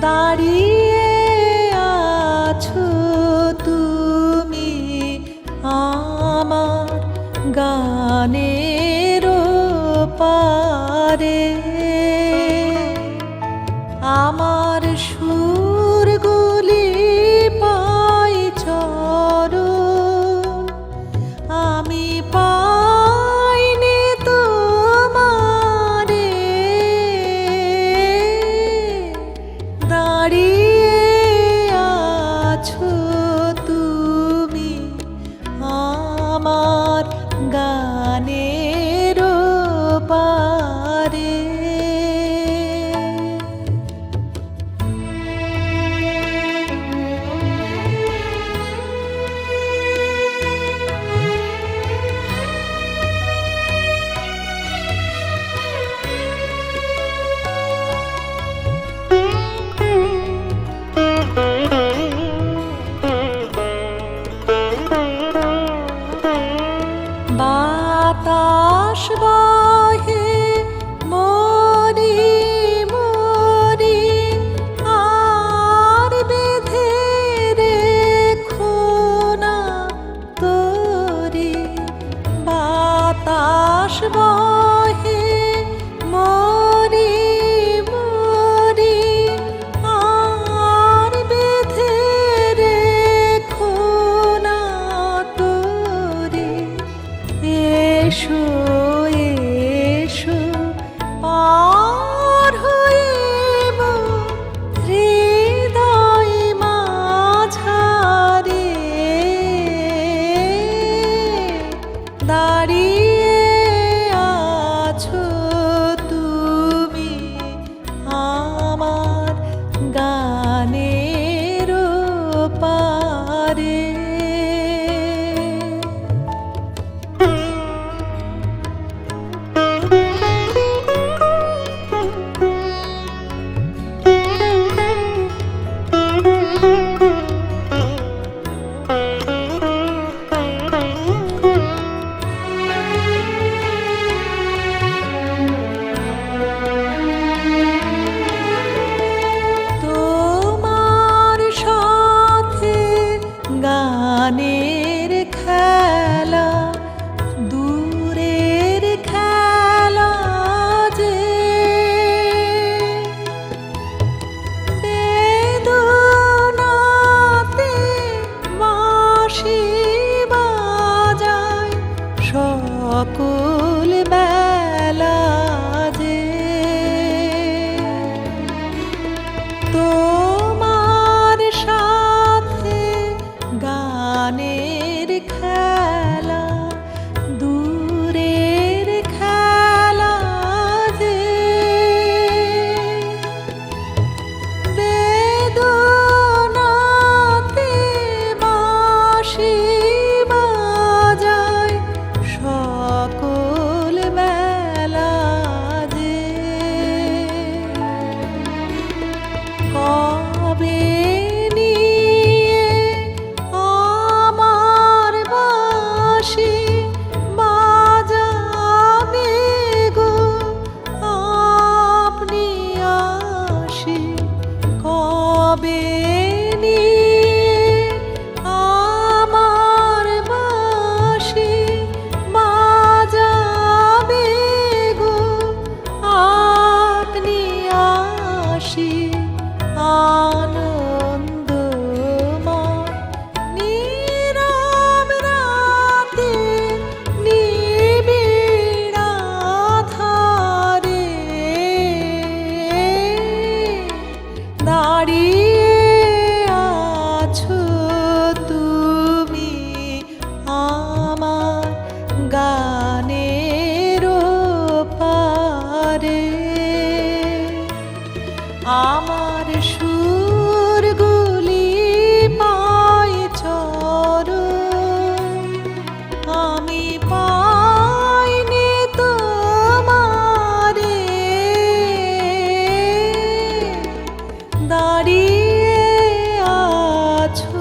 দাঁড়িয়ে আছো তুমি আমার গানের পারে আমার 없고 হবে আমার বাসি বাজাবে গো আপনি আসি আনন্দ নীরব রাতে নিবিড়াধারে দাঁড়িয়ে হারিয়ে আছো।